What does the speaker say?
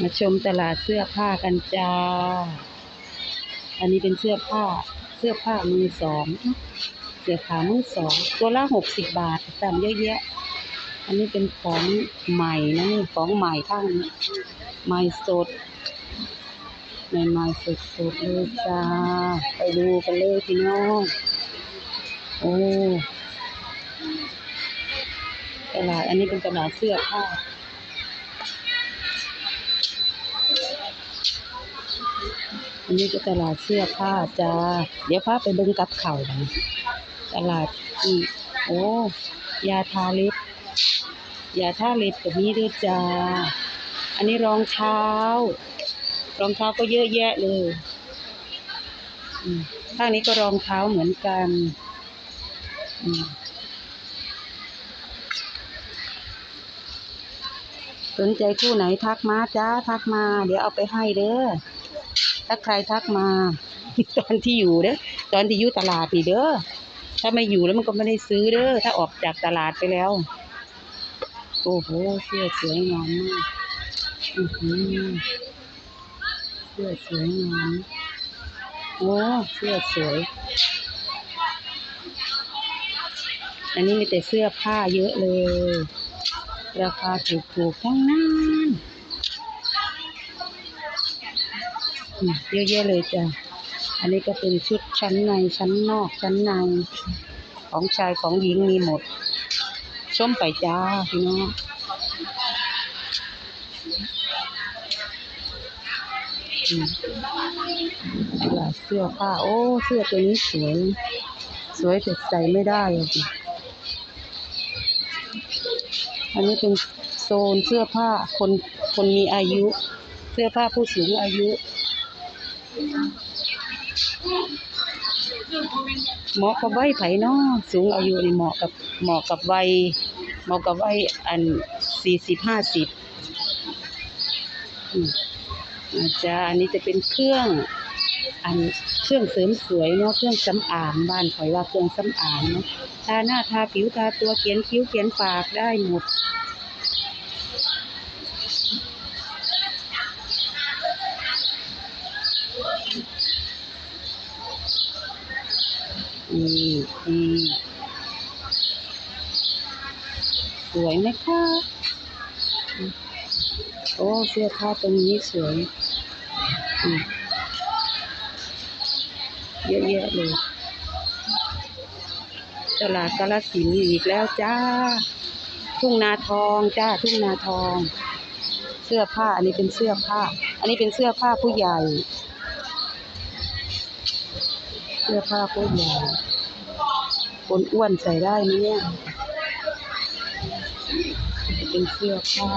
มาชมตลาดเสื้อผ้ากันจ้า อันนี้เป็นเสื้อผ้า เสื้อผ้ามือสอง เสื้อขามือสอง ตัวละหกสิบบาทตามเยอะแยะ อันนี้เป็นของใหม่นะนี่ของใหม่ข้างนี้ใหม่สด ใหม่สดสดๆเลยจ้า ไปดูกันเลยพี่น้อง โอ้ตลาดอันนี้เป็นตลาดเสื้อผ้า อันนี้ก็ตลาดเสื้อผ้าจ้า เดี๋ยวพาไปเบิ่งกับเขาวหน่อยตลาดอีก โอ้ ยาทาเล็บ ยาทาเล็บกับนี้ด้วยจ้า อันนี้รองเท้า รองเท้าก็เยอะแยะเลยอืมข้างนี้ก็รองเท้าเหมือนกันอืมสนใจคู่ไหนทักมาจ้า ทักมา เดี๋ยวเอาไปให้เด้อ ถ้าใครทักมา ตอนที่อยู่เด้อตอนที่อยู่ตลาดนี่เด้อถ้าไม่อยู่แล้วมันก็ไม่ได้ซื้อเด้อถ้าออกจากตลาดไปแล้ว โอ้โหเสื้อสวยงามมากอือหือเสื้อสวยงามโอ้เสื้อสวย อันนี้มีแต่เสื้อผ้าเยอะเลย ราคาถูกๆทั้งนั้น เยอะแยะเลยจ้ะ อันนี้ก็เป็นชุดชั้นในชั้นนอกชั้นใน ของชายของหญิงมีหมดส้มไปจ้าพี่น้องลาดเสื้อผ้า โอ้ เสื้อตัวนี้สวย สวยแต่ใส่ไม่ได้อะสิอันนี้เป็นโซนเสื้อผ้าคนคนมีอายุ เสื้อผ้าผู้สูงอายุ เหมาะกับวัยไผเนาะสูงอายุนี่เหมาะกับเหมาะกับวัยเหมาะกับวัยอันสี่สิบห้าสิบอาจารย์อันนี้จะเป็นเครื่อง อันเครื่องเสริมสวยเนาะเครื่องสำอางบ้านข่อยว่าเครื่องสำอางเนาะทาหน้าทาผิวทาตัวเขียนคิ้วเขียนปากได้หมด นี่นี่สวยไหมคะ โอ้ เสื้อผ้าตรงนี้สวย เยอะแยะเลย ตลาดกาลสินอีกแล้วจ้า ทุ่งนาทองจ้า ทุ่งนาทอง เสื้อผ้า อันนี้เป็นเสื้อผ้า อันนี้เป็นเสื้อผ้าผู้ใหญ่ สื้อผ้าผู้ใหญ่คนอ้วนใส่ได้ไหมเนี่ย เป็นเสื้อผ้า